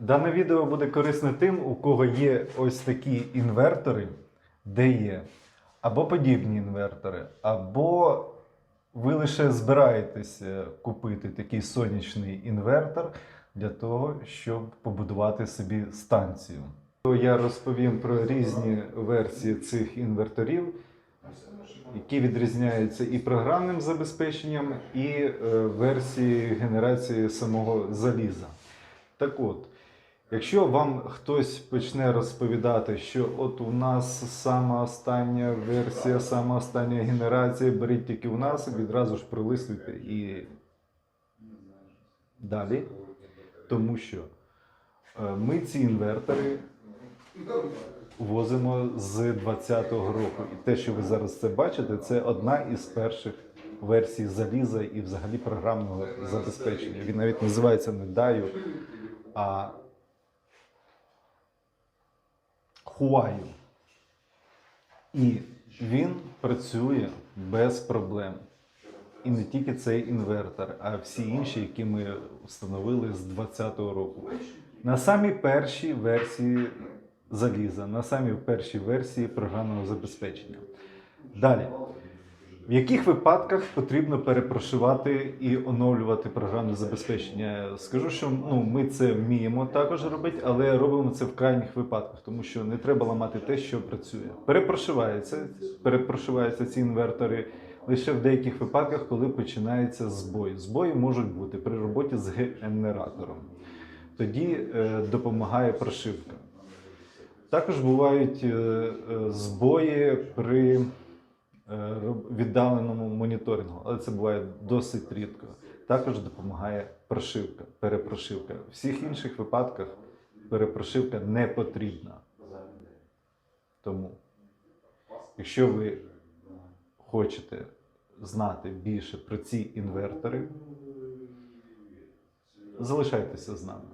Дане відео буде корисне тим, у кого є ось такі інвертори, де є або подібні інвертори, або ви лише збираєтеся купити такий сонячний інвертор для того, щоб побудувати собі станцію. Я розповім про різні версії цих інверторів, які відрізняються і програмним забезпеченням, і е, версії генерації самого заліза. Так от, якщо вам хтось почне розповідати, що от у нас сама остання версія, сама остання генерація, беріть тільки у нас, відразу ж пролистуйте і далі. Тому що е, ми ці інвертори возимо з 2020 року. І те, що ви зараз це бачите, це одна із перших версій заліза і взагалі програмного забезпечення. Він навіть називається не DAIO, а Huayu. І він працює без проблем. І не тільки цей інвертор, а всі інші, які ми встановили з 2020 року. На самій першій версії заліза, на самій першій версії програмного забезпечення. Далі. В яких випадках потрібно перепрошивати і оновлювати програмне забезпечення? Скажу, що ну, ми це вміємо також робити, але робимо це в крайніх випадках, тому що не треба ламати те, що працює. Перепрошивається, перепрошиваються ці інвертори лише в деяких випадках, коли починається збой. Збої можуть бути при роботі з генератором. Тоді е, допомагає прошивка. Також бувають е, е, збої при віддаленому моніторингу, але це буває досить рідко. Також допомагає прошивка, перепрошивка. В всіх інших випадках перепрошивка не потрібна. Тому, якщо ви хочете знати більше про ці інвертори, залишайтеся з нами.